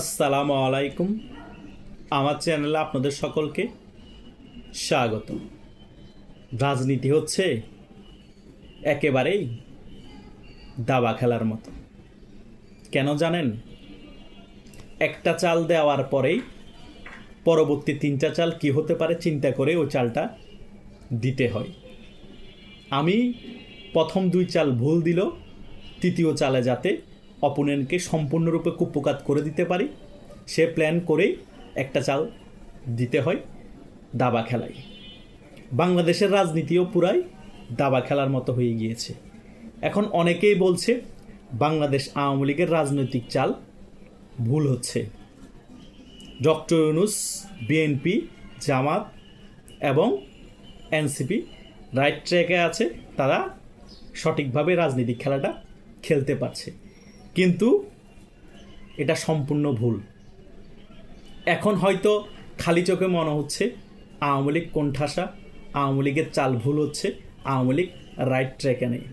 আসসালামু আলাইকুম। আমার চ্যানেলে আপনাদের সকলকে স্বাগত। রাজনীতি হচ্ছে একেবারেই দাবা খেলার মতো। কেন জানেন? একটা চাল দেওয়ার পরেই পরবর্তী তিনটা চাল কি হতে পারে চিন্তা করে ওই চালটা দিতে হয়। আমি প্রথম দুই চাল ভুল দিল, তৃতীয় চালে যাতে অপোনেন্টকে সম্পূর্ণরূপে কুপকাত করে দিতে পারি। সে প্ল্যান করেই একটা চাল দিতে হয় দাবা খেলায়। বাংলাদেশের রাজনীতিও পুরাই দাবা খেলার মতো হয়ে গিয়েছে। এখন অনেকেই বলছে, বাংলাদেশ আওয়ামী লীগের রাজনৈতিক চাল ভুল হচ্ছে। ডক্টর ইউনুস, বিএনপি, জামাত এবং এনসিপি রাইট ট্র্যাকে আছে, তারা সঠিকভাবে রাজনৈতিক খেলাটা খেলতে পারছে। কিন্তু এটা সম্পূর্ণ ভুল। এখন হয়তো খালি চোখে মনে হচ্ছে আওয়ামী লীগ কোণঠাসা, আওয়ামী লীগের চাল ভুল হচ্ছে, আওয়ামী লীগ রাইট ট্র্যাকে নেই।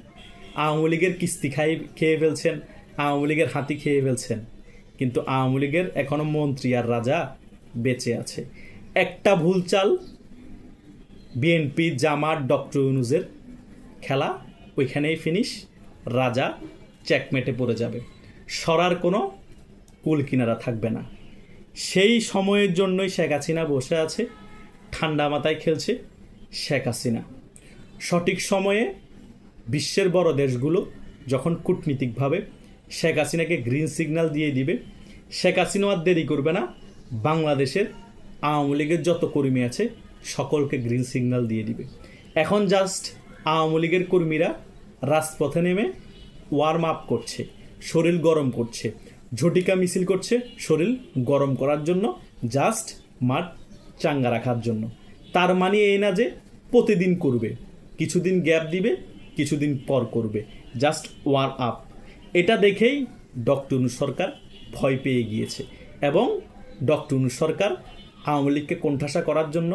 আওয়ামী লীগের কিস্তি খাই, খেয়ে ফেলছেন, আওয়ামী লীগের হাতি খেয়ে ফেলছেন। কিন্তু আওয়ামী লীগের এখনও মন্ত্রী আর রাজা বেঁচে আছে। একটা ভুল চাল বিএনপি, জামাত, ডক্টর ইউনুজের খেলা, ওইখানেই ফিনিশ রাজা চেকমেটে পড়ে যাবে। সরার কোনো কুল কিনারা থাকবে না। সেই সময়ের জন্যই শেখ হাসিনা বসে আছে, ঠান্ডা মাথায় খেলছে শেখ হাসিনা। সঠিক সময়ে বিশ্বের বড় দেশগুলো যখন কূটনীতিকভাবে শেখ হাসিনাকে গ্রিন সিগন্যাল দিয়ে দিবে, শেখ হাসিনাও আর দেরি করবে না, বাংলাদেশের আওয়ামী লীগের যত কর্মী আছে সকলকে গ্রিন সিগন্যাল দিয়ে দিবে। এখন জাস্ট আওয়ামী লীগের কর্মীরা রাজপথে নেমে ওয়ার্ম আপ করছে, শরীর গরম করছে। ঝটিকা মিছিল করছে, শরীর গরম করার জন্য জাস্ট মাঠ চাঙ্গা রাখার জন্য। তার মানে এই না যে প্রতিদিন করবে, কিছুদিন গ্যাপ দিবে, কিছুদিন পর করবে জাস্ট ওয়ার্ম আপ এটা দেখেই ডক্টর সরকার ভয় পেয়ে গিয়েছে এবং ডক্টর সরকার আওয়ামী লীগকে কোণঠাসা করার জন্য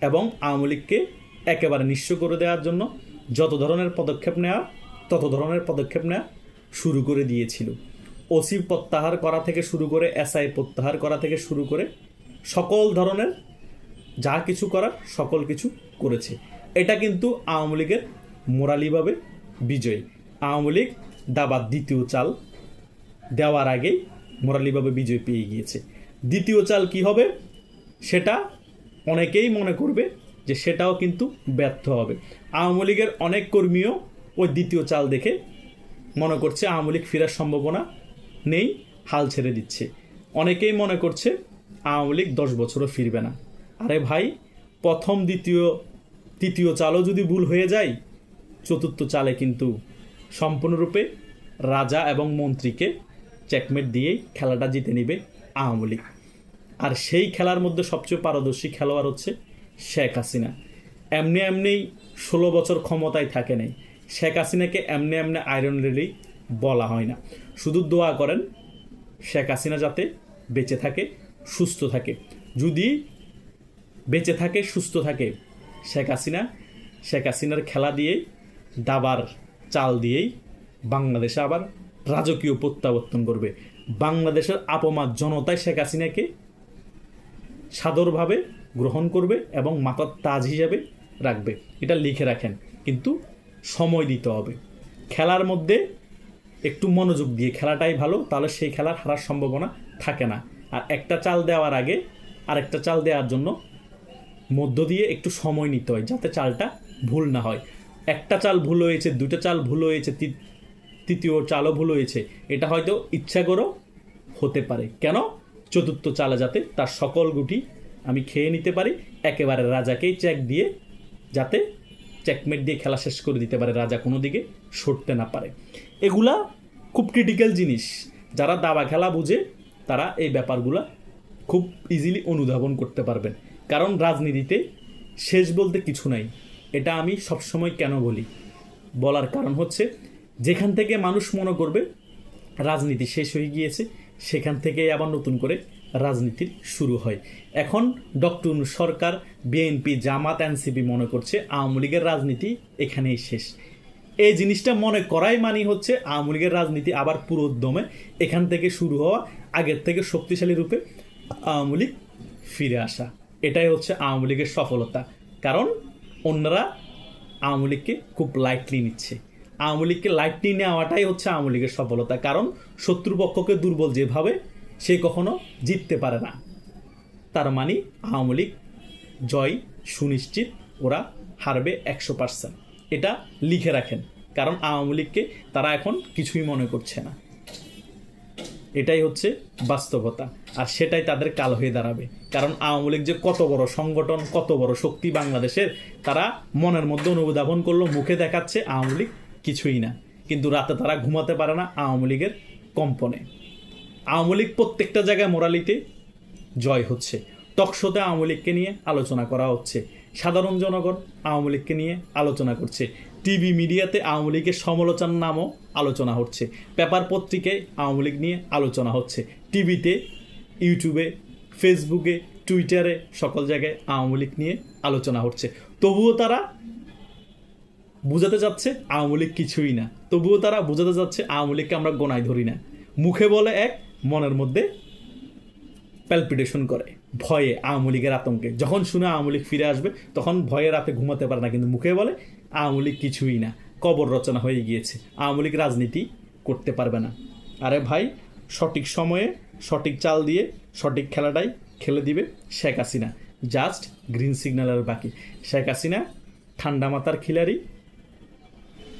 এবং আওয়ামী লীগকে একেবারে নিঃস্ব করে দেওয়ার জন্য যত ধরনের পদক্ষেপ নেওয়া তত ধরনের পদক্ষেপ নেওয়া শুরু করে দিয়েছিল। ওসি প্রত্যাহার করা থেকে শুরু করে এসআই প্রত্যাহার করা থেকে শুরু করে সকল ধরনের যা কিছু করার সকল কিছু করেছে। এটা কিন্তু আওয়ামী লীগের মোরালিভাবে বিজয়ী। আওয়ামী লীগ দাবার দ্বিতীয় চাল দেওয়ার আগেই মোরালিভাবে বিজয় পেয়ে গিয়েছে। দ্বিতীয় চাল কি হবে? সেটা অনেকেই মনে করবে যে সেটাও কিন্তু ব্যর্থ হবে। আওয়ামী লীগের অনেক কর্মীও ওই দ্বিতীয় চাল দেখে মনে করছে আওয়ামী লীগ ফেরার সম্ভাবনা নেই, হাল ছেড়ে দিচ্ছে। অনেকেই মনে করছে আওয়ামী লীগ দশ বছরও ফিরবে না। আরে ভাই, প্রথম, দ্বিতীয়, তৃতীয় চালও যদি ভুল হয়ে যায়, চতুর্থ চালে কিন্তু সম্পূর্ণরূপে রাজা এবং মন্ত্রীকে চেকমেট দিয়েই খেলাটা জিতে নেবে আওয়ামী লীগ। আর সেই খেলার মধ্যে সবচেয়ে পারদর্শী খেলোয়াড় হচ্ছে শেখ হাসিনা। এমনি এমনি ষোলো বছর ক্ষমতায় থাকে নেই। শেখ হাসিনাকে এমনি এমনি আয়রন লেডি বলা হয় না। শুধু দোয়া করেন, শেখ হাসিনা যাতে বেঁচে থাকে, সুস্থ থাকে। যদি বেঁচে থাকে, সুস্থ থাকে, শেখ হাসিনা, শেখ হাসিনার খেলা দিয়েই, দাবার চাল দিয়েই বাংলাদেশে আবার রাজকীয় প্রত্যাবর্তন করবে। বাংলাদেশের আপমার জনতায় শেখ হাসিনাকে সাদরভাবে গ্রহণ করবে এবং মাথার তাজ হিসাবে রাখবে। এটা লিখে রাখেন। কিন্তু সময় দিতে হবে। খেলার মধ্যে একটু মনোযোগ দিয়ে খেলাটাই ভালো, তাহলে সেই খেলার হারার সম্ভাবনা থাকে না। আর একটা চাল দেওয়ার আগে আরেকটা চাল দেওয়ার জন্য মধ্য দিয়ে একটু সময় নিতে হয়, যাতে চালটা ভুল না হয়। একটা চাল ভুল হয়েছে, দুটো চাল ভুল হয়েছে তৃতীয় চালও ভুল হয়েছে, এটা হয়তো ইচ্ছা করেও হতে পারে। কেন? চতুর্থ চালে যাতে তার সকল গুটি আমি খেয়ে নিতে পারি, একেবারে রাজাকেই চেক দিয়ে যাতে চেকমেট দিয়ে খেলা শেষ করে দিতে পারে রাজা কোনো দিকে সরতে না পারে। এগুলা খুব ক্রিটিক্যাল জিনিস। যারা দাবা খেলা বুঝে, তারা এই ব্যাপারগুলা খুব ইজিলি অনুধাবন করতে পারবেন। কারণ রাজনীতিতে শেষ বলতে কিছু নাই। এটা আমি সবসময় কেন বলি? বলার কারণ হচ্ছে, যেখান থেকে মানুষ মনে করবে, রাজনীতি শেষ হয়ে গিয়েছে, সেখান থেকে আবার নতুন করে রাজনীতির শুরু হয়। এখন doctor Sarkar, BNP, Jamaat, NCP মনে করছে আওয়ামী লীগের রাজনীতি এখানেই শেষ। এই জিনিসটা মনে করাই মানি হচ্ছে আওয়ামী লীগের রাজনীতি আবার পুরো উদ্যমে এখান থেকে শুরু হওয়া, আগের থেকে শক্তিশালী রূপে আওয়ামী লীগ ফিরে আসা। এটাই হচ্ছে আওয়ামী লীগের সফলতা। কারণ অন্যরা আওয়ামী লীগকে খুব লাইটলি নিচ্ছে। আওয়ামী লীগকে লাইটলি নেওয়াটাই হচ্ছে আওয়ামী লীগের সফলতা। কারণ শত্রুপক্ষকে দুর্বল যেভাবে সে কখনো জিততে পারে না। তার মানে আওয়ামী লীগ জয় সুনিশ্চিত ওরা হারবে একশো পার্সেন্ট এটা লিখে রাখেন, কারণ আওয়ামী লীগকে তারা এখন কিছুই মনে করছে না। এটাই হচ্ছে বাস্তবতা, আর সেটাই তাদের কাল হয়ে দাঁড়াবে। কারণ আওয়ামী লীগ যে কত বড় সংগঠন, কত বড় শক্তি বাংলাদেশের, তারা মনের মধ্যে অনুধাবন করল, মুখে দেখাচ্ছে আওয়ামী লীগ কিছুই না। কিন্তু রাতে তারা ঘুমাতে পারে না আওয়ামী লীগের কম্পনে। আওয়ামী লীগ প্রত্যেকটা জায়গায় মোরালিতে জয় হচ্ছে। টকশোতে আওয়ামী লীগকে নিয়ে আলোচনা করা হচ্ছে। সাধারণ জনগণ আওয়ামী লীগকে নিয়ে আলোচনা করছে। টিভি মিডিয়াতে আওয়ামী লীগের সমালোচনার নামও আলোচনা হচ্ছে। পেপার পত্রিকায় আওয়ামী লীগ নিয়ে আলোচনা হচ্ছে। টিভিতে, ইউটিউবে, ফেসবুকে, টুইটারে সকল জায়গায় আওয়ামী লীগ নিয়ে আলোচনা হচ্ছে। তবুও তারা বোঝাতে যাচ্ছে আওয়ামী লীগ কিছুই না। তবুও তারা বোঝাতে যাচ্ছে আওয়ামী লীগকে আমরা গোনায় ধরি না। মুখে বলে এক মনের মধ্যে প্যালপিটেশন করে। ভয়ে আওয়ামী লীগের আতঙ্কে। যখন শুনে আওয়ামী লীগ ফিরে আসবে, তখন ভয়ে রাতে ঘুমাতে পারে না, কিন্তু মুখে বলে আওয়ামী লীগ কিছুই না। কবর রচনা হয়ে গিয়েছে। আওয়ামী লীগ রাজনীতি করতে পারবে না। আরে ভাই, সঠিক সময়ে সঠিক চাল দিয়ে সঠিক খেলাটাই খেলে দিবে শেখ হাসিনা। জাস্ট গ্রিন সিগন্যালের বাকি। শেখ হাসিনা ঠান্ডা মাথার খিলাড়ি,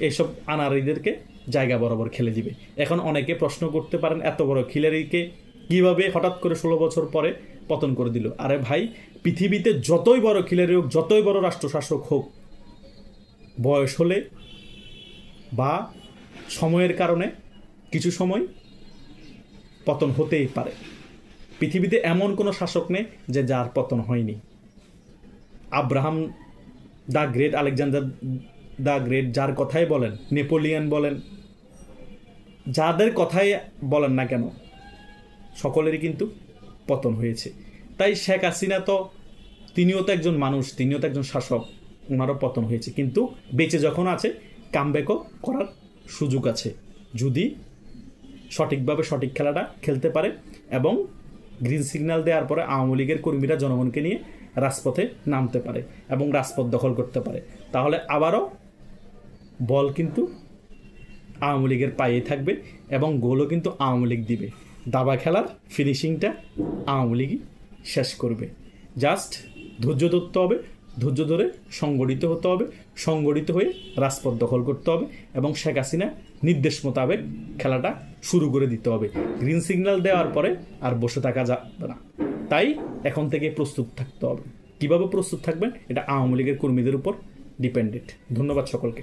এসব আনারিদেরকে জায়গা বরাবর খেলে দিবে। এখন অনেকে প্রশ্ন করতে পারেন, এত বড় খিলারিকে কীভাবে হঠাৎ করে ষোলো বছর পরে পতন করে দিল? আরে ভাই, পৃথিবীতে যতই বড় খিলারি হোক, যতই বড় রাষ্ট্রশাসক হোক, বয়স হলে বা সময়ের কারণে কিছু সময় পতন হতেই পারে। পৃথিবীতে এমন কোনো শাসক নেই যে যার পতন হয়নি। Abraham the great, Alexander the great যার কথাই বলেন, নেপোলিয়ান বলেন যাদের কথাই বলেন না কেন, সকলেরই কিন্তু পতন হয়েছে। তাই শেখ হাসিনা তো, তিনিও তো একজন মানুষ, তিনিও তো একজন শাসক ওনারও পতন হয়েছে। কিন্তু বেঁচে যখন আছে, কামব্যাকও করার সুযোগ আছে। যদি সঠিকভাবে সঠিক খেলাটা খেলতে পারে এবং গ্রিন সিগন্যাল দেওয়ার পরে আওয়ামী লীগের কর্মীরা জনগণকে নিয়ে রাজপথে নামতে পারে এবং রাজপথ দখল করতে পারে, তাহলে আবারও বল কিন্তু আওয়ামী লীগের পায়েই থাকবে এবং গোলও কিন্তু আওয়ামী লীগ দিবে। দাবা খেলার ফিনিশিংটা আওয়ামী লীগই শেষ করবে। জাস্ট ধৈর্য ধরতে হবে, ধৈর্য ধরে সংগঠিত হতে হবে, সংগঠিত হয়ে রাজপথ দখল করতে হবে এবং শেখ হাসিনা নির্দেশ মোতাবেক খেলাটা শুরু করে দিতে হবে। গ্রিন সিগন্যাল দেওয়ার পরে আর বসে থাকা যাবে না। তাই এখন থেকে প্রস্তুত থাকতে হবে। কীভাবে প্রস্তুত থাকবেন? এটা আওয়ামী লীগের কর্মীদের উপর ডিপেন্ডেন্ট ধন্যবাদ সকলকে।